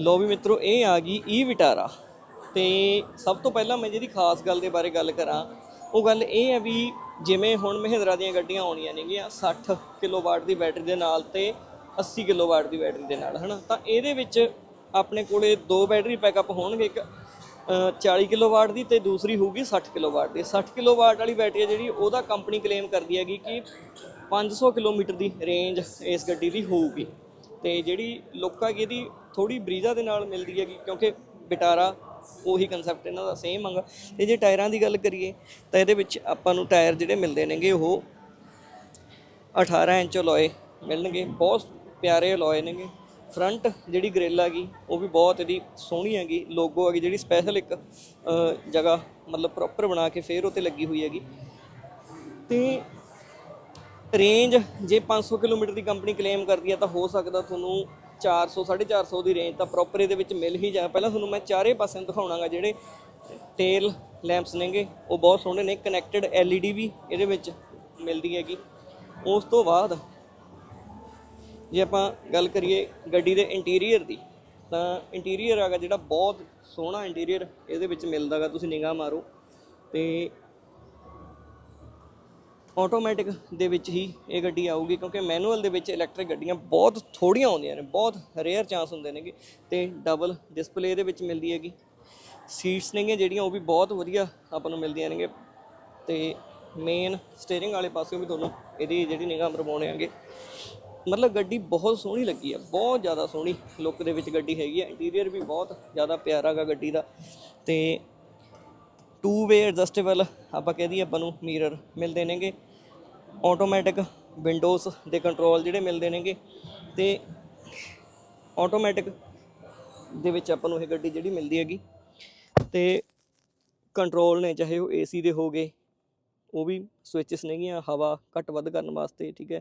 ਲੋ ਵੀ ਮਿੱਤਰੋ ਇਹ ਆ ਗਈ ਈ ਵਿਟਾਰਾ। ਤੇ ਸਭ ਤੋਂ ਪਹਿਲਾਂ ਮੈਂ ਜਿਹਦੀ ਖਾਸ ਗੱਲ ਦੇ ਬਾਰੇ ਗੱਲ ਕਰਾਂ ਉਹ ਗੱਲ ਇਹ ਹੈ ਵੀ ਜਿਵੇਂ ਹੁਣ ਮਹਿੰਦਰਾ ਦੀਆਂ ਗੱਡੀਆਂ ਆਉਣੀਆਂ ਨੇਗੀਆਂ 60 ਕਿਲੋਵਾਟ ਦੀ ਬੈਟਰੀ ਦੇ ਨਾਲ ਤੇ 80 ਕਿਲੋਵਾਟ ਦੀ ਬੈਟਰੀ ਦੇ ਨਾਲ ਹਨਾ? ਤਾਂ ਇਹਦੇ ਵਿੱਚ ਆਪਣੇ ਕੋਲੇ ਦੋ ਬੈਟਰੀ ਪੈਕਅਪ ਹੋਣਗੇ ਇੱਕ ਅ, 40 ਕਿਲੋਵਾਟ ਦੀ ਤੇ ਦੂਸਰੀ ਹੋਊਗੀ 60 ਕਿਲੋਵਾਟ ਦੀ। 60 ਕਿਲੋਵਾਟ ਵਾਲੀ ਬੈਟਰੀ ਹੈ ਜਿਹੜੀ ਉਹਦਾ ਕੰਪਨੀ ਕਲੇਮ ਕਰਦੀ ਹੈਗੀ ਕਿ 500 ਕਿਲੋਮੀਟਰ ਦੀ ਰੇਂਜ ਇਸ ਗੱਡੀ ਦੀ ਹੋਊਗੀ। ਤੇ ਜਿਹੜੀ ਲੋਕਾਂ ਕੀ ਇਹਦੀ ਥੋੜੀ ਬਰੀਜ਼ਾ ਦੇ ਨਾਲ ਮਿਲਦੀ ਹੈਗੀ, ਕਿਉਂਕਿ ਬਿਟਾਰਾ ਉਹੀ ਕਨਸੈਪਟ ਇਹਨਾਂ ਦਾ ਸੇਮ ਹੈਗਾ। ਤੇ ਜੇ ਟਾਇਰਾਂ ਦੀ ਗੱਲ ਕਰੀਏ, ਤਾਂ ਇਹਦੇ ਵਿੱਚ ਆਪਾਂ ਨੂੰ ਟਾਇਰ ਜਿਹੜੇ ਮਿਲਦੇ ਨੇਗੇ, ਉਹ 18 ਇੰਚ ਅਲੋਏ ਮਿਲਣਗੇ, ਬਹੁਤ ਪਿਆਰੇ ਅਲੋਏ ਨੇਗੇ। ਫਰੰਟ ਜਿਹੜੀ ਗ੍ਰਿਲ ਹੈਗੀ, ਉਹ ਵੀ ਬਹੁਤ ਇਹਦੀ ਸੋਹਣੀ ਹੈਗੀ ਲੋਗੋ ਹੈਗੀ, ਜਿਹੜੀ ਸਪੈਸ਼ਲ ਇੱਕ ਜਗ੍ਹਾ ਮਤਲਬ ਪ੍ਰੋਪਰ ਬਣਾ ਕੇ ਫੇਰ ਉੱਤੇ ਲੱਗੀ ਹੋਈ ਹੈਗੀ। ਤੇ ਰੇਂਜ ਜੇ 500 ਕਿਲੋਮੀਟਰ ਦੀ ਕੰਪਨੀ ਕਲੇਮ ਕਰਦੀ ਹੈ, ਤਾਂ ਹੋ ਸਕਦਾ ਤੁਹਾਨੂੰ 400 450 ਦੀ ਰੇਂਜ ਤਾਂ ਪ੍ਰੋਪਰ ਇਹਦੇ ਵਿੱਚ ਮਿਲ ਹੀ ਜਾ ਪਹਿਲਾਂ ਤੁਹਾਨੂੰ ਮੈਂ ਚਾਰੇ ਪਾਸਿਆਂ ਦਿਖਾਉਣਾਗਾ ਜਿਹੜੇ ਟੇਲ ਲੈਂਪਸ ਨੇਗੇ, ਉਹ ਬਹੁਤ ਸੋਹਣੇ ਨੇ। ਕਨੈਕਟਡ LED ਵੀ ਇਹਦੇ ਵਿੱਚ ਮਿਲਦੀ ਹੈਗੀ। ਉਸ ਤੋਂ ਬਾਅਦ ਜੇ ਆਪਾਂ ਗੱਲ ਕਰੀਏ ਗੱਡੀ ਦੇ ਇੰਟੀਰੀਅਰ ਦੀ, ਤਾਂ ਇੰਟੀਰੀਅਰ ਹੈਗਾ ਜਿਹੜਾ ਬਹੁਤ ਸੋਹਣਾ ਇੰਟੀਰੀਅਰ ਇਹਦੇ ਵਿੱਚ ਮਿਲਦਾਗਾ। ਤੁਸੀਂ ਨਿਗਾਹ ਮਾਰੋ ਤੇ ਆਟੋਮੈਟਿਕ ਦੇ ਵਿੱਚ ਹੀ ਇਹ ਗੱਡੀ ਆਊਗੀ ਕਿਉਂਕਿ ਮੈਨੂਅਲ ਦੇ ਵਿੱਚ ਇਲੈਕਟ੍ਰਿਕ ਗੱਡੀਆਂ ਬਹੁਤ ਥੋੜੀਆਂ ਆਉਂਦੀਆਂ ਨੇ, ਬਹੁਤ ਰੇਅਰ ਚਾਂਸ ਹੁੰਦੇ ਨੇਗੇ ਤੇ ਡਬਲ ਡਿਸਪਲੇ ਦੇ ਵਿੱਚ ਮਿਲਦੀ ਹੈਗੀ। ਸੀਟਸ ਨੇਗੀਆਂ ਜਿਹੜੀਆਂ ਉਹ ਵੀ ਬਹੁਤ ਵਧੀਆ ਆਪਾਂ ਨੂੰ ਮਿਲਦੀਆਂ ਨੇਗੇ ਤੇ ਮੇਨ ਸਟੀਅਰਿੰਗ ਵਾਲੇ ਪਾਸਿਓਂ ਵੀ ਤੁਹਾਨੂੰ ਇਹਦੀ ਜਿਹੜੀ ਨਿਗਾਹ ਮਰਵਾਉਣੇ ਆਂਗੇ ਮਤਲਬ ਗੱਡੀ ਬਹੁਤ ਸੋਹਣੀ ਲੱਗੀ ਆ, ਬਹੁਤ ਜ਼ਿਆਦਾ ਸੋਹਣੀ ਲੁੱਕ ਦੇ ਵਿੱਚ ਗੱਡੀ ਹੈਗੀ ਆ ਇੰਟੀਰੀਅਰ ਵੀ ਬਹੁਤ ਜ਼ਿਆਦਾ ਪਿਆਰਾ ਗਾ ਗੱਡੀ ਦਾ ਤੇ ਟੂ ਵੇ ਐਡਜਸਟੇਬਲ ਆਪਾਂ ਕਹਿ ਦਈਏ ਆਪਾਂ ਨੂੰ ਮਿਰਰ ਮਿਲਦੇ ਨੇਗੇ। ਆਟੋਮੈਟਿਕ ਵਿੰਡੋਜ਼ ਦੇ ਕੰਟਰੋਲ ਜਿਹੜੇ ਮਿਲਦੇ ਨੇਗੇ ਤੇ ਆਟੋਮੈਟਿਕ ਦੇ ਵਿੱਚ ਆਪਾਂ ਨੂੰ ਇਹ ਗੱਡੀ ਜਿਹੜੀ ਮਿਲਦੀ ਹੈਗੀ। ਤੇ ਕੰਟਰੋਲ ਨੇ ਚਾਹੇ ਉਹ ਏਸੀ ਦੇ ਹੋਗੇ ਉਹ ਵੀ ਸਵਿਚਸ ਨੇਗੀਆਂ, ਹਵਾ ਘੱਟ ਵੱਧ ਕਰਨ ਵਾਸਤੇ, ਠੀਕ ਹੈ।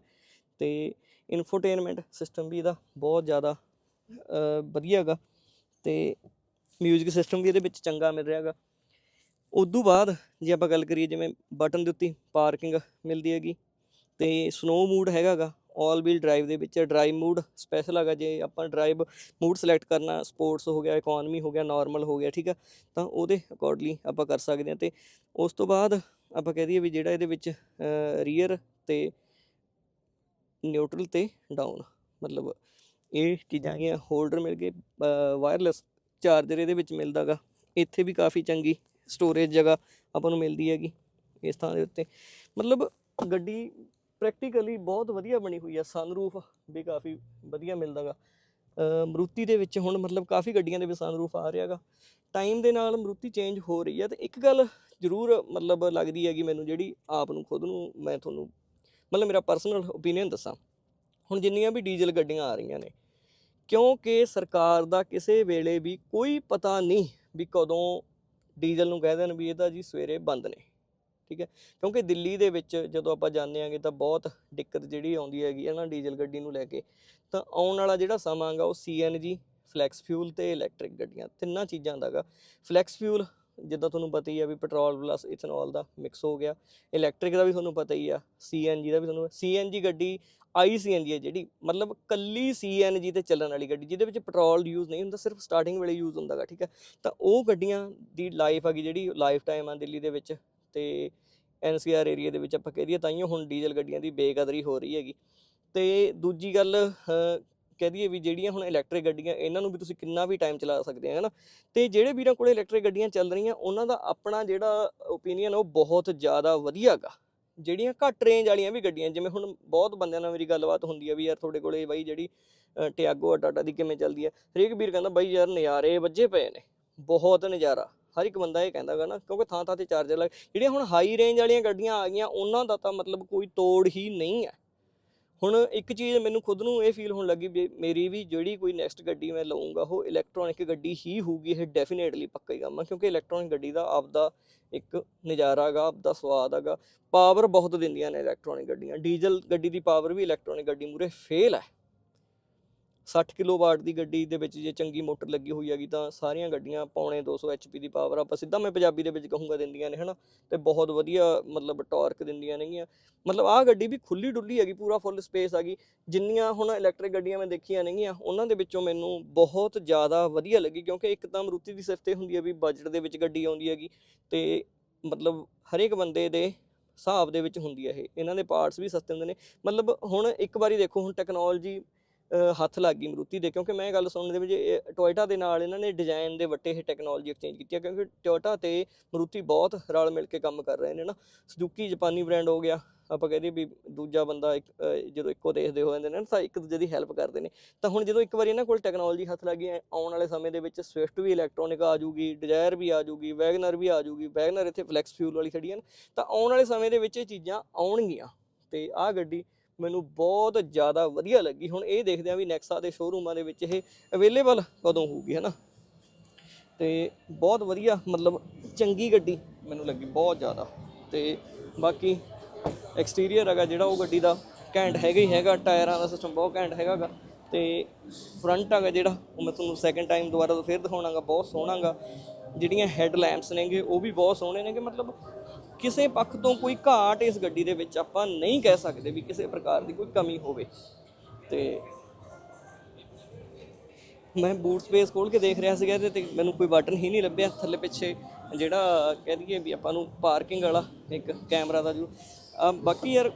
ਤੇ ਇਨਫੋਟੇਨਮੈਂਟ ਸਿਸਟਮ ਵੀ ਇਹਦਾ ਬਹੁਤ ਜ਼ਿਆਦਾ ਵਧੀਆ ਹੈਗਾ। ਤੇ ਮਿਊਜ਼ਿਕ ਸਿਸਟਮ ਵੀ ਇਹਦੇ ਵਿੱਚ ਚੰਗਾ ਮਿਲ ਰਿਹਾ ਹੈਗਾ। ਉਦੋਂ ਬਾਅਦ ਜੇ ਆਪਾਂ ਗੱਲ ਕਰੀਏ ਜਿਵੇਂ ਬਟਨ ਦੇ ਉੱਤੇ ਪਾਰਕਿੰਗ ਮਿਲਦੀ ਹੈਗੀ ਤੇ ਸਨੋ ਮੂਡ ਹੈਗਾਗਾ ਆਲ ਵੀਲ ਡਰਾਈਵ ਦੇ ਵਿੱਚ ਡਰਾਈਵ ਮੂਡ ਸਪੈਸ਼ਲ ਹੈਗਾ ਜੇ ਆਪਾਂ ਡਰਾਈਵ ਮੂਡ ਸਿਲੈਕਟ ਕਰਨਾ ਸਪੋਰਟਸ ਹੋ ਗਿਆ ਇਕਨੋਮੀ ਹੋ ਗਿਆ ਨਾਰਮਲ ਹੋ ਗਿਆ, ਠੀਕ ਆ, ਤਾਂ ਉਹਦੇ ਅਕੋਰਡਲੀ ਆਪਾਂ ਕਰ ਸਕਦੇ ਹਾਂ ਤੇ ਉਸ ਤੋਂ ਬਾਅਦ ਆਪਾਂ ਕਹਿ ਦਈਏ ਵੀ ਜਿਹੜਾ ਇਹਦੇ ਵਿੱਚ ਰੀਅਰ ਤੇ ਨਿਊਟਰਲ ਤੇ ਡਾਊਨ ਮਤਲਬ ਇਹ ਚੀਜ਼ਾਂ ਹੈਗੀਆਂ ਹੋਲਡਰ ਮਿਲ ਗਏ ਵਾਇਰਲੈਸ ਚਾਰਜਰ ਇਹਦੇ ਵਿੱਚ ਮਿਲਦਾਗਾ ਇੱਥੇ ਵੀ ਕਾਫੀ ਚੰਗੀ ਸਟੋਰੇਜ ਜਗ੍ਹਾ ਆਪਾਂ ਨੂੰ ਮਿਲਦੀ ਹੈਗੀ ਇਸ ਥਾਂ ਦੇ ਉੱਤੇ। ਮਤਲਬ ਗੱਡੀ ਪ੍ਰੈਕਟੀਕਲੀ ਬਹੁਤ ਵਧੀਆ ਬਣੀ ਹੋਈ ਆ ਸਨਰੂਫ ਵੀ ਕਾਫੀ ਵਧੀਆ ਮਿਲਦਾਗਾ। ਮਰੂਤੀ ਦੇ ਵਿੱਚ ਹੁਣ ਮਤਲਬ ਕਾਫੀ ਗੱਡੀਆਂ ਦੇ ਵਿੱਚ ਸਨਰੂਫ ਆ ਰਿਹਾਗਾ ਟਾਈਮ ਦੇ ਨਾਲ ਮਰੂਤੀ ਚੇਂਜ ਹੋ ਰਹੀ ਹੈ ਤੇ ਇੱਕ ਗੱਲ ਜ਼ਰੂਰ ਮਤਲਬ ਲੱਗਦੀ ਹੈਗੀ ਮੈਨੂੰ ਜਿਹੜੀ ਆਪ ਨੂੰ, ਖੁਦ ਨੂੰ ਮੈਂ ਤੁਹਾਨੂੰ ਮਤਲਬ ਮੇਰਾ ਪਰਸਨਲ ਓਪੀਨੀਅਨ ਦੱਸਾਂ। ਹੁਣ ਜਿੰਨੀਆਂ ਵੀ ਡੀਜ਼ਲ ਗੱਡੀਆਂ ਆ ਰਹੀਆਂ ਨੇ, ਕਿਉਂਕਿ ਸਰਕਾਰ ਦਾ ਕਿਸੇ ਵੇਲੇ ਵੀ ਕੋਈ ਪਤਾ ਨਹੀਂ ਵੀ ਕਦੋਂ ਡੀਜ਼ਲ ਨੂੰ ਕਹਿ ਦੇਣ ਵੀ ਇਹ ਤਾਂ ਜੀ ਸਵੇਰੇ ਬੰਦ ਨੇ, ਠੀਕ ਹੈ? ਕਿਉਂਕਿ ਦਿੱਲੀ ਦੇ ਵਿੱਚ ਜਦੋਂ ਆਪਾਂ ਜਾਂਦੇ ਆਂਗੇ ਤਾਂ ਬਹੁਤ ਦਿੱਕਤ ਜਿਹੜੀ ਆਉਂਦੀ ਹੈਗੀ ਹੈ ਨਾ ਡੀਜ਼ਲ ਗੱਡੀ ਨੂੰ ਲੈ ਕੇ, ਤਾਂ ਆਉਣ ਵਾਲਾ ਜਿਹੜਾ ਸਮਾਂ ਗਾ ਉਹ ਸੀਐਨਜੀ ਫਲੈਕਸ ਫਿਊਲ ਤੇ ਇਲੈਕਟ੍ਰਿਕ ਗੱਡੀਆਂ, ਤਿੰਨਾਂ ਚੀਜ਼ਾਂ ਦਾ ਗਾ ਫਲੈਕਸ ਫਿਊਲ ਜਿੱਦਾਂ ਤੁਹਾਨੂੰ ਪਤਾ ਹੀ ਆ ਵੀ ਪੈਟਰੋਲ ਪਲੱਸ ਇਥਨੋਲ ਦਾ ਮਿਕਸ ਹੋ ਗਿਆ ਇਲੈਕਟ੍ਰਿਕ ਦਾ ਵੀ ਤੁਹਾਨੂੰ ਪਤਾ ਹੀ ਆ ਸੀਐਨਜੀ ਦਾ ਵੀ ਤੁਹਾਨੂੰ ਸੀਐਨਜੀ ਗੱਡੀ ਆਈ ਸੀਐਨਜੀ ਹੈ ਜਿਹੜੀ, ਮਤਲਬ ਕੱਲੀ ਸੀਐਨਜੀ ਤੇ ਚੱਲਣ ਵਾਲੀ ਗੱਡੀ, ਜਿਹਦੇ ਵਿੱਚ ਪੈਟਰੋਲ ਯੂਜ਼ ਨਹੀਂ ਹੁੰਦਾ, ਸਿਰਫ ਸਟਾਰਟਿੰਗ ਵੇਲੇ ਯੂਜ਼ ਹੁੰਦਾਗਾ, ਠੀਕ ਹੈ? ਤਾਂ ਉਹ ਗੱਡੀਆਂ ਦੀ ਲਾਈਫ ਹੈਗੀ ਜਿਹੜੀ ਲਾਈਫ ਟਾਈਮ ਆ ਦਿੱਲੀ ਦੇ ਵਿੱਚ ਤੇ ਐਨਸੀਆਰ ਏਰੀਆ ਦੇ ਵਿੱਚ ਆਪਾਂ ਕਹਿ ਦਈਏ ਤਾਂ ਹੀ ਹੁਣ ਡੀਜ਼ਲ ਗੱਡੀਆਂ ਦੀ ਬੇਕਦਰੀ ਹੋ ਰਹੀ ਹੈਗੀ। ਤੇ ਦੂਜੀ ਗੱਲ ਕਹਿ ਦਈਏ ਵੀ ਜਿਹੜੀਆਂ ਹੁਣ ਇਲੈਕਟ੍ਰਿਕ ਗੱਡੀਆਂ, ਇਹਨਾਂ ਨੂੰ ਵੀ ਤੁਸੀਂ ਕਿੰਨਾ ਵੀ ਟਾਈਮ ਚਲਾ ਸਕਦੇ ਆ, ਹਨਾ? ਤੇ ਜਿਹੜੇ ਵੀਰਾਂ ਕੋਲੇ ਇਲੈਕਟ੍ਰਿਕ ਗੱਡੀਆਂ ਚੱਲ ਰਹੀਆਂ, ਉਹਨਾਂ ਦਾ ਆਪਣਾ ਜਿਹੜਾ ਓਪੀਨੀਅਨ ਉਹ ਬਹੁਤ ਜ਼ਿਆਦਾ ਵਧੀਆ ਗਾ ਜਿਹੜੀਆਂ ਘੱਟ ਰੇਂਜ ਵਾਲੀਆਂ ਵੀ ਗੱਡੀਆਂ, ਜਿਵੇਂ ਹੁਣ ਬਹੁਤ ਬੰਦਿਆਂ ਨਾਲ ਮੇਰੀ ਗੱਲਬਾਤ ਹੁੰਦੀ ਆ ਵੀ ਯਾਰ ਤੁਹਾਡੇ ਕੋਲੇ ਬਾਈ ਜਿਹੜੀ ਟਿਆਗੋ ਆ ਟਾਟਾ ਦੀ ਕਿਵੇਂ ਚੱਲਦੀ ਆ। ਹਰੇਕ ਵੀਰ ਕਹਿੰਦਾ ਬਾਈ ਯਾਰ ਨਜ਼ਾਰੇ ਵੱਜੇ ਪਏ ਨੇ, ਬਹੁਤ ਨਜ਼ਾਰਾ। ਹਰ ਇੱਕ ਬੰਦਾ ਇਹ ਕਹਿੰਦਾਗਾ ਨਾ, ਕਿਉਂਕਿ ਥਾਂ ਥਾਂ ਤੇ ਚਾਰਜਰ ਲੱਗ, ਜਿਹੜੀਆਂ ਹੁਣ ਹਾਈ ਰੇਂਜ ਵਾਲੀਆਂ ਗੱਡੀਆਂ ਆ ਗਈਆਂ, ਉਹਨਾਂ ਦਾ ਤਾਂ ਮਤਲਬ ਕੋਈ ਤੋੜ ਹੀ ਨਹੀਂ ਹੈ ਹੁਣ ਇੱਕ ਚੀਜ਼ ਮੈਨੂੰ ਖੁਦ ਨੂੰ ਇਹ ਫੀਲ ਹੋਣ ਲੱਗੀ ਵੀ ਮੇਰੀ ਵੀ ਜਿਹੜੀ ਕੋਈ ਨੈਕਸਟ ਗੱਡੀ ਮੈਂ ਲਵਾਂਗਾ ਉਹ ਇਲੈਕਟ੍ਰੋਨਿਕ ਗੱਡੀ ਹੀ ਹੋਊਗੀ, ਇਹ ਡੈਫੀਨੇਟਲੀ ਪੱਕਾ ਹੀ ਕੰਮ ਆ, ਕਿਉਂਕਿ ਇਲੈਕਟ੍ਰੋਨਿਕ ਗੱਡੀ ਦਾ ਆਪਦਾ ਇੱਕ ਨਜ਼ਾਰਾ ਹੈਗਾ, ਆਪਦਾ ਸਵਾਦ ਹੈਗਾ। ਪਾਵਰ ਬਹੁਤ ਦਿੰਦੀਆਂ ਨੇ ਇਲੈਕਟ੍ਰੋਨਿਕ ਗੱਡੀਆਂ। ਡੀਜ਼ਲ ਗੱਡੀ ਦੀ ਪਾਵਰ ਵੀ ਇਲੈਕਟ੍ਰੋਨਿਕ ਗੱਡੀ ਮੂਰੇ ਫੇਲ ਹੈ। 60 ਕਿਲੋਵਾਟ ਦੀ ਗੱਡੀ ਦੇ ਵਿੱਚ ਜੇ ਚੰਗੀ ਮੋਟਰ ਲੱਗੀ ਹੋਈ ਹੈਗੀ ਤਾਂ ਸਾਰੀਆਂ ਗੱਡੀਆਂ ਪੌਣੇ 200 ਐਚਪੀ ਦੀ ਪਾਵਰ ਆਪਾਂ ਸਿੱਧਾ ਮੈਂ ਪੰਜਾਬੀ ਦੇ ਵਿੱਚ ਕਹੂੰਗਾ ਦਿੰਦੀਆਂ ਨੇ, ਹਨਾ? ਤੇ ਬਹੁਤ ਵਧੀਆ, ਮਤਲਬ ਟਾਰਕ ਦਿੰਦੀਆਂ ਨੇਗੀਆਂ। ਮਤਲਬ ਆਹ ਗੱਡੀ ਵੀ ਖੁੱਲੀ ਡੁੱਲੀ ਹੈਗੀ, ਪੂਰਾ ਫੁੱਲ ਸਪੇਸ ਹੈਗੀ ਜਿੰਨੀਆਂ ਹੁਣ ਇਲੈਕਟ੍ਰਿਕ ਗੱਡੀਆਂ ਮੈਂ ਦੇਖੀਆਂ ਨੇਗੀਆਂ, ਉਹਨਾਂ ਦੇ ਵਿੱਚੋਂ ਮੈਨੂੰ ਬਹੁਤ ਜ਼ਿਆਦਾ ਵਧੀਆ ਲੱਗੀ। ਕਿਉਂਕਿ ਇੱਕ ਤਾਂ ਮਰੂਤੀ ਦੀ ਸਿਫਤ ਇਹ ਹੁੰਦੀ ਹੈ ਵੀ ਬਜਟ ਦੇ ਵਿੱਚ ਗੱਡੀ ਆਉਂਦੀ ਹੈਗੀ ਤੇ ਮਤਲਬ ਹਰੇਕ ਬੰਦੇ ਦੇ ਹਿਸਾਬ ਦੇ ਵਿੱਚ ਹੁੰਦੀ ਹੈ ਇਹ। ਇਹਨਾਂ ਦੇ ਪਾਰਟਸ ਵੀ ਸਸਤੇ ਹੁੰਦੇ ਨੇ। ਮਤਲਬ ਹੁਣ ਇੱਕ ਵਾਰੀ ਦੇਖੋ, ਹੁਣ ਟੈਕਨੋਲੋਜੀ ਹੱਥ ਲੱਗ ਗਈ ਮਰੂਤੀ ਦੇ, ਕਿਉਂਕਿ ਮੈਂ ਇਹ ਗੱਲ ਸੁਣਨ ਦੇ ਵਿੱਚ ਟੋਇਟਾ ਦੇ ਨਾਲ ਇਹਨਾਂ ਨੇ ਡਿਜ਼ਾਈਨ ਦੇ ਵੱਟੇ ਇਹ ਟੈਕਨੋਲੋਜੀ ਐਕਸਚੇਂਜ ਕੀਤੀ ਹੈ ਕਿਉਂਕਿ ਟੋਇਟਾ ਤੇ ਮਰੂਤੀ ਬਹੁਤ ਰਲ ਮਿਲ ਕੇ ਕੰਮ ਕਰ ਰਹੇ ਨੇ ਨਾ। ਸੁਜ਼ੂਕੀ ਜਾਪਾਨੀ ਬ੍ਰਾਂਡ ਹੋ ਗਿਆ, ਆਪਾਂ ਕਹਦੇ ਵੀ ਦੂਜਾ ਬੰਦਾ ਇੱਕ ਜਦੋਂ ਇੱਕੋ ਦੇਖਦੇ ਹੋ ਜਾਂਦੇ ਨੇ ਨਾ, ਤਾਂ ਇੱਕ ਦੂਜੇ ਦੀ ਹੈਲਪ ਕਰਦੇ ਨੇ। ਤਾਂ ਹੁਣ ਜਦੋਂ ਇੱਕ ਵਾਰੀ ਇਹਨਾਂ ਕੋਲ ਟੈਕਨੋਲੋਜੀ ਹੱਥ ਲੱਗ ਗਈ ਆਉਣ ਵਾਲੇ ਸਮੇਂ ਦੇ ਵਿੱਚ ਸਵਿਫਟ ਵੀ ਇਲੈਕਟ੍ਰੋਨਿਕ ਆ ਜੂਗੀ ਡਿਜ਼ਾਇਰ ਵੀ ਆ ਜੂਗੀ ਵੈਗਨਰ ਵੀ ਆ ਜੂਗੀ ਵੈਗਨਰ ਇੱਥੇ ਫਲੈਕਸ ਫਿਊਲ ਵਾਲੀ ਖੜੀ ਹਨ ਤਾਂ ਆਉਣ ਵਾਲੇ ਸਮੇਂ ਦੇ ਵਿੱਚ ਇਹ ਚੀਜ਼ਾਂ ਆਉਣਗੀਆਂ। ਤੇ ਆਹ ਗੱਡੀ ਮੈਨੂੰ ਬਹੁਤ ਜ਼ਿਆਦਾ ਵਧੀਆ ਲੱਗੀ। ਹੁਣ ਇਹ ਦੇਖਦੇ ਆ ਵੀ ਨੈਕਸਾ ਦੇ ਸ਼ੋਰੂਮਾਂ ਦੇ ਵਿੱਚ ਇਹ ਅਵੇਲੇਬਲ ਕਦੋਂ ਹੋਊਗੀ ਹੈ ਨਾ ਤੇ ਬਹੁਤ ਵਧੀਆ, ਮਤਲਬ ਚੰਗੀ ਗੱਡੀ ਮੈਨੂੰ ਲੱਗੀ, ਬਹੁਤ ਜ਼ਿਆਦਾ। ਤੇ ਬਾਕੀ ਐਕਸਟੀਰੀਅਰ ਹੈਗਾ ਜਿਹੜਾ, ਉਹ ਗੱਡੀ ਦਾ ਘੈਂਟ ਹੈਗਾ ਹੀ ਹੈਗਾ, ਟਾਇਰਾਂ ਦਾ ਸਿਸਟਮ ਬਹੁਤ ਘੈਂਟ ਹੈਗਾਗਾ ਤੇ ਫਰੰਟ ਹੈਗਾ ਜਿਹੜਾ, ਉਹ ਮੈਂ ਤੁਹਾਨੂੰ ਸੈਕੰਡ ਟਾਈਮ ਦੁਬਾਰਾ ਤੋਂ ਫਿਰ ਦਿਖਾਉਣਾਗਾ, ਬਹੁਤ ਸੋਹਣਾਗਾ। ਜਿਹੜੀਆਂ ਹੈਡ ਲੈਂਪਸ ਨੇਗੇ, ਉਹ ਵੀ ਬਹੁਤ ਸੋਹਣੇ ਨੇਗੇ, ਮਤਲਬ ਕਿਸੇ ਪੱਖ ਤੋਂ ਕੋਈ ਘਾਟ ਇਸ ਗੱਡੀ ਦੇ ਵਿੱਚ ਆਪਾਂ ਨਹੀਂ ਕਹਿ ਸਕਦੇ ਵੀ ਕਿਸੇ ਪ੍ਰਕਾਰ ਦੀ ਕੋਈ ਕਮੀ ਹੋਵੇ। ਤੇ ਮੈਂ ਬੂਟ ਸਪੇਸ ਖੋਲ ਕੇ ਦੇਖ ਰਿਹਾ ਸੀਗਾ ਇਹਦੇ ਤੇ, ਮੈਨੂੰ ਕੋਈ ਬਟਨ ਹੀ ਨਹੀਂ ਲੱਭਿਆ ਥੱਲੇ ਪਿੱਛੇ, ਜਿਹੜਾ ਕਹਿ ਦਈਏ ਵੀ ਆਪਾਂ ਨੂੰ ਪਾਰਕਿੰਗ ਵਾਲਾ, ਇੱਕ ਕੈਮਰਾ ਦਾ ਜੂ ਬਾਕੀ ਯਾਰ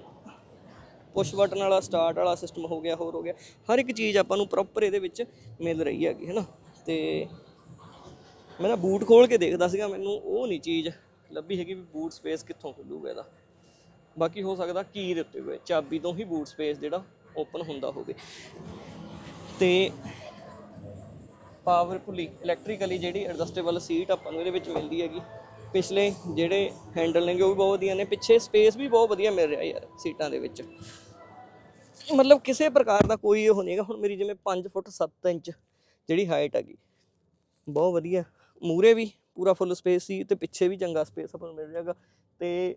ਪੁਸ਼ ਬਟਨ ਵਾਲਾ ਸਟਾਰਟ ਵਾਲਾ ਸਿਸਟਮ ਹੋ ਗਿਆ, ਹੋਰ ਹੋ ਗਿਆ। ਹਰ ਇੱਕ ਚੀਜ਼ ਆਪਾਂ ਨੂੰ ਪ੍ਰੋਪਰ ਇਹਦੇ ਵਿੱਚ ਮਿਲ ਰਹੀ ਹੈਗੀ, ਹੈਨਾ? ਤੇ ਮੈਂ ਨਾ ਬੂਟ ਖੋਲ ਕੇ ਦੇਖਦਾ ਸੀਗਾ, ਮੈਨੂੰ ਉਹ ਨਹੀਂ ਚੀਜ਼ ਲੱਭੀ ਹੈਗੀ ਵੀ ਬੂਟ ਸਪੇਸ ਕਿੱਥੋਂ ਖੁੱਲੂਗਾ ਇਹਦਾ। ਬਾਕੀ ਹੋ ਸਕਦਾ ਕੀ ਦੇ ਉੱਤੇ ਹੋਵੇ, ਚਾਬੀ ਤੋਂ ਹੀ ਬੂਟ ਸਪੇਸ ਜਿਹੜਾ ਓਪਨ ਹੁੰਦਾ ਹੋਵੇ। ਤੇ ਪਾਵਰਫੁਲੀ ਇਲੈਕਟ੍ਰੀਕਲੀ ਜਿਹੜੀ ਐਡਜਸਟੇਬਲ ਸੀਟ ਆਪਾਂ ਨੂੰ ਇਹਦੇ ਵਿੱਚ ਮਿਲਦੀ ਹੈਗੀ। ਪਿਛਲੇ ਜਿਹੜੇ ਹੈਂਡਲ ਨੇਗੇ ਉਹ ਵੀ ਬਹੁਤ ਵਧੀਆ ਨੇ, ਪਿੱਛੇ ਸਪੇਸ ਵੀ ਬਹੁਤ ਵਧੀਆ ਮਿਲ ਰਿਹਾ ਯਾਰ ਸੀਟਾਂ ਦੇ ਵਿੱਚ। ਮਤਲਬ ਕਿਸੇ ਪ੍ਰਕਾਰ ਦਾ ਕੋਈ ਉਹ ਨਹੀਂਗਾ, ਹੁਣ ਮੇਰੀ ਜਿਵੇਂ 5 ਫੁੱਟ 7 ਇੰਚ ਜਿਹੜੀ ਹਾਈਟ ਹੈਗੀ। ਬਹੁਤ ਵਧੀਆ ਮੂਰੇ ਵੀ ਪੂਰਾ ਫੁੱਲ ਸਪੇਸ ਸੀ ਤੇ ਪਿੱਛੇ ਵੀ ਚੰਗਾ ਸਪੇਸ ਆਪਾਂ ਨੂੰ ਮਿਲ ਜਾਏਗਾ। ਤੇ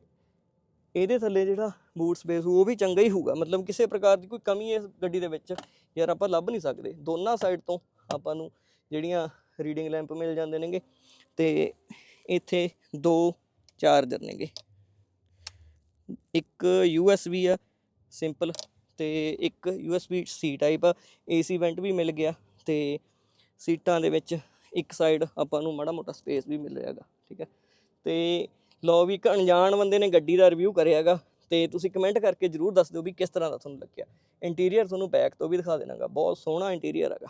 ਇਹਦੇ ਥੱਲੇ ਜਿਹੜਾ ਬੂਟ ਸਪੇਸ ਉਹ ਵੀ ਚੰਗਾ ਹੀ ਹੋਊਗਾ। ਮਤਲਬ ਕਿਸੇ ਪ੍ਰਕਾਰ ਦੀ ਕੋਈ ਕਮੀ ਇਸ ਗੱਡੀ ਦੇ ਵਿੱਚ ਯਾਰ ਆਪਾਂ ਲੱਭ ਨਹੀਂ ਸਕਦੇ। ਦੋਨਾਂ ਸਾਈਡ ਤੋਂ ਆਪਾਂ ਨੂੰ ਜਿਹੜੀਆਂ ਰੀਡਿੰਗ ਲੈਂਪ ਮਿਲ ਜਾਂਦੇ ਨੇਗੇ ਤੇ ਇੱਥੇ ਦੋ ਚਾਰਜਰ ਨੇਗੇ। ਇੱਕ USB ਆ ਸਿੰਪਲ ਤੇ ਇੱਕ USB C ਟਾਈਪ ਆ। AC ਵੈਂਟ ਵੀ ਮਿਲ ਗਿਆ ਤੇ ਸੀਟਾਂ ਦੇ ਵਿੱਚ ਇੱਕ ਸਾਈਡ ਆਪਾਂ ਨੂੰ ਮਾੜਾ ਮੋਟਾ ਸਪੇਸ ਵੀ ਮਿਲ ਰਿਹਾਗਾ ਠੀਕ ਹੈ। ਤੇ ਲਓ ਵੀ ਇੱਕ ਅਣਜਾਣ ਬੰਦੇ ਨੇ ਗੱਡੀ ਦਾ ਰਿਵਿਊ ਕਰਿਆਗਾ ਤੇ ਤੁਸੀਂ ਕਮੈਂਟ ਕਰਕੇ ਜਰੂਰ ਦੱਸ ਦਿਓ ਵੀ ਕਿਸ ਤਰ੍ਹਾਂ ਦਾ ਤੁਹਾਨੂੰ ਲੱਗਿਆ। ਇੰਟੀਰੀਅਰ ਤੁਹਾਨੂੰ ਬੈਕ ਤੋਂ ਵੀ ਦਿਖਾ ਦੇਣਾਗਾ, ਬਹੁਤ ਸੋਹਣਾ ਇੰਟੀਰੀਅਰ ਹੈਗਾ।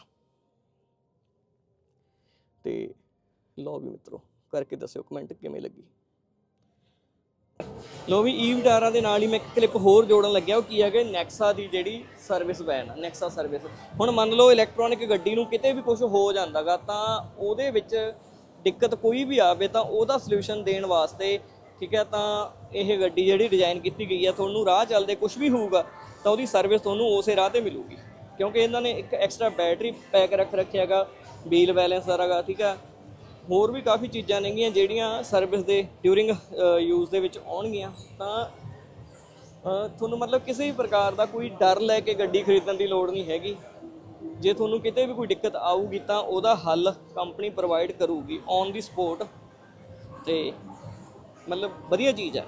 ਤੇ ਲਓ ਵੀ ਮਿੱਤਰੋ, ਕਰਕੇ ਦੱਸਿਓ ਕਮੈਂਟ ਕਿਵੇਂ ਲੱਗੀ। ਲੋ ਵੀ, ਈ ਵਿਟਾਰਾ ਦੇ ਨਾਲ ਹੀ ਮੈਂ ਇੱਕ ਕਲਿੱਪ ਹੋਰ ਜੋੜਨ ਲੱਗਿਆ, ਉਹ ਕੀ ਹੈਗਾ ਨੈਕਸਾ ਦੀ ਜਿਹੜੀ ਸਰਵਿਸ ਵੈਨ ਨੈਕਸਾ ਸਰਵਿਸ ਹੁਣ ਮੰਨ ਲਓ ਇਲੈਕਟ੍ਰੋਨਿਕ ਗੱਡੀ ਨੂੰ ਕਿਤੇ ਵੀ ਕੁਝ ਹੋ ਜਾਂਦਾਗਾ, ਤਾਂ ਉਹਦੇ ਵਿੱਚ ਦਿੱਕਤ ਕੋਈ ਵੀ ਆਵੇ, ਤਾਂ ਉਹਦਾ ਸੋਲੂਸ਼ਨ ਦੇਣ ਵਾਸਤੇ, ਠੀਕ ਹੈ, ਤਾਂ ਇਹ ਗੱਡੀ ਜਿਹੜੀ ਡਿਜ਼ਾਈਨ ਕੀਤੀ ਗਈ ਹੈ ਤੁਹਾਨੂੰ ਰਾਹ ਚੱਲਦੇ ਕੁਝ ਵੀ ਹੋਊਗਾ, ਤਾਂ ਉਹਦੀ ਸਰਵਿਸ ਤੁਹਾਨੂੰ ਉਸੇ ਰਾਹ ਤੇ ਮਿਲੂਗੀ। ਕਿਉਂਕਿ ਇਹਨਾਂ ਨੇ ਇੱਕ ਐਕਸਟਰਾ ਬੈਟਰੀ ਪੈਕ ਰੱਖ ਰੱਖਿਆ ਹੈਗਾ ਵੀਲ ਬੈਲੈਂਸ ਹੈਗਾ, ਠੀਕ ਹੈ ਹੋਰ ਵੀ ਕਾਫੀ ਚੀਜ਼ਾਂ ਨੇਗੀਆਂ ਜਿਹੜੀਆਂ ਸਰਵਿਸ ਦੇ ਡਿਊਰਿੰਗ ਯੂਜ਼ ਦੇ ਵਿੱਚ ਆਉਣਗੀਆਂ। ਤਾਂ ਤੁਹਾਨੂੰ ਮਤਲਬ ਕਿਸੇ ਵੀ ਪ੍ਰਕਾਰ ਦਾ ਕੋਈ ਡਰ ਲੈ ਕੇ ਗੱਡੀ ਖਰੀਦਣ ਦੀ ਲੋੜ ਨਹੀਂ ਹੈਗੀ। ਜੇ ਤੁਹਾਨੂੰ ਕਿਤੇ ਵੀ ਕੋਈ ਦਿੱਕਤ ਆਊਗੀ ਤਾਂ ਉਹਦਾ ਹੱਲ ਕੰਪਨੀ ਪ੍ਰੋਵਾਈਡ ਕਰੂਗੀ ਔਨ ਦੀ ਸਪੋਟ ਤੇ ਮਤਲਬ ਵਧੀਆ ਚੀਜ਼ ਹੈ